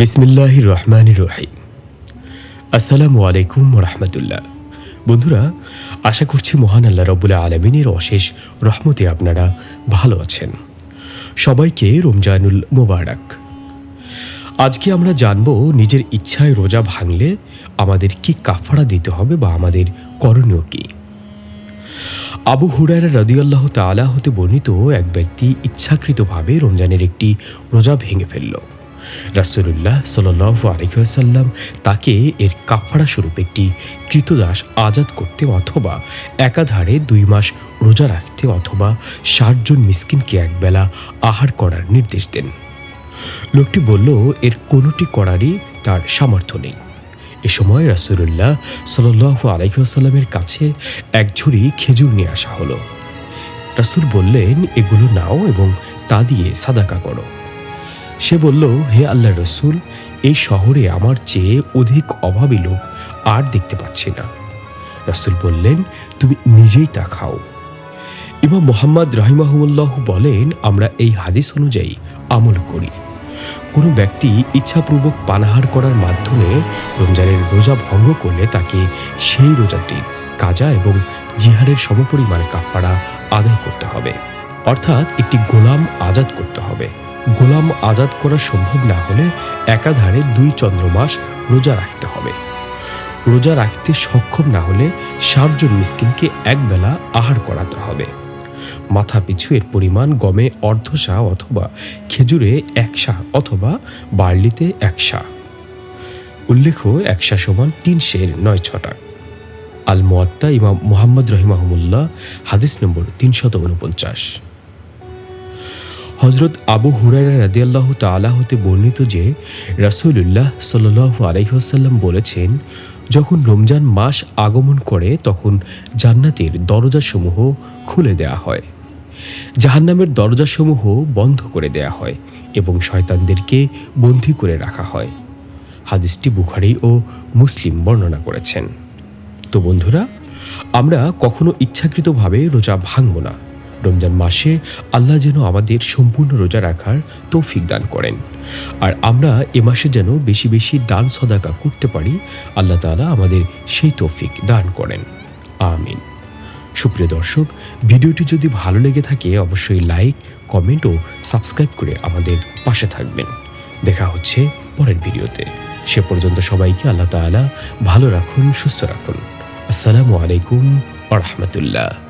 বিসমিল্লাহ রহমান রহিম আসসালামু আলাইকুম রহমতুল্লাহ বন্ধুরা, আশা করছি মহান আল্লাহ রবুল্লা আলমিনের অশেষ রহমতে আপনারা ভালো আছেন। সবাইকে রমজানুল মোবারক। আজকে আমরা জানব নিজের ইচ্ছায় রোজা ভাঙলে আমাদের কি কাফারা দিতে হবে বা আমাদের করণীয় কী। আবু হুরায়রা রদিয়াল্লাহ তালা হতে বর্ণিত এক ব্যক্তি ইচ্ছাকৃতভাবে রমজানের একটি রোজা ভেঙে ফেলল। রাসুলুল্লাহ সাল আলহিহাসাল্লাম তাকে এর কাফারা স্বরূপ একটি কৃতদাস আজাদ করতে অথবা একাধারে দুই মাস রোজা রাখতে অথবা ষাটজন মিসকিনকে একবেলা আহার করার নির্দেশ দেন। লোকটি বলল, এর কোনোটি করারই তার সামর্থ্য নেই। এ সময় রাসুলুল্লাহ সাল আলাইসাল্লামের কাছে এক ঝুড়ি খেজুর নিয়ে আসা হলো। রাসুল বললেন, এগুলো নাও এবং তা দিয়ে সাদাকা করো। সে বলল, হে আল্লাহ রসুল, এই শহরে আমার চেয়ে অধিক অভাবী লোক আর দেখতে পাচ্ছি না। রাসুল বললেন, তুমি নিজেই তা খাও। ইমাম মোহাম্মদ রাহিমাহমুল্লাহ বলেন, আমরা এই হাদিস অনুযায়ী আমল করি। কোনো ব্যক্তি ইচ্ছাপূর্বক পানাহার করার মাধ্যমে রমজানের রোজা ভঙ্গ করলে তাকে সেই রোজাটির কাজা এবং জিহারের সমপরিমাণ কাপড়া আদায় করতে হবে। অর্থাৎ একটি গোলাম আজাদ করতে গোলাম আজাদ করা সম্ভব না হলে একাধারে দুই চন্দ্রমাস রোজা রাখতে হবে। রোজা রাখতে সক্ষম না হলে ষাটজন মিসকিনকে একবেলা আহার করাতে হবে। মাথা পিছু এর পরিমাণ গমে অর্ধশা অথবা খেজুরে এক একশা অথবা বার্লিতে এক একশা উল্লেখ্য একশা সমান তিন শের নয় ছটা আল মোয়াত্তা ইমাম মোহাম্মদ রহিমাহমুল্লাহ, হাদিস নম্বর তিনশত উনপঞ্চাশ। হজরত আবু হুরাইরা রাদিয়াল্লাহ তালা হতে বর্ণিত যে রাসুলুল্লাহ সাল আলহিহাসাল্লাম বলেছেন, যখন রমজান মাস আগমন করে, তখন জান্নাতের দরজাসমূহ খুলে দেয়া হয়। জাহান্নামের দরজাসমূহ বন্ধ করে দেয়া হয় এবং শয়তানদেরকে বন্দী করে রাখা হয়। হাদিসটি বুখারি ও মুসলিম বর্ণনা করেছেন। তো বন্ধুরা, আমরা কখনো ইচ্ছাকৃতভাবে রোজা ভাঙব না। রমজান মাসে আল্লাহ যেন আমাদের সম্পূর্ণ রোজা রাখার তৌফিক দান করেন। আর আমরা এ মাসে যেন বেশি বেশি দান সদাকা করতে পারি, আল্লাহ তালা আমাদের সেই তৌফিক দান করেন। আমিন। সুপ্রিয় দর্শক, ভিডিওটি যদি ভালো লেগে থাকে অবশ্যই লাইক, কমেন্ট ও সাবস্ক্রাইব করে আমাদের পাশে থাকবেন। দেখা হচ্ছে পরের ভিডিওতে। সে পর্যন্ত সবাইকে আল্লাহ তালা ভালো রাখুন, সুস্থ রাখুন। আসসালামু আলাইকুম আ রহমতুল্লাহ।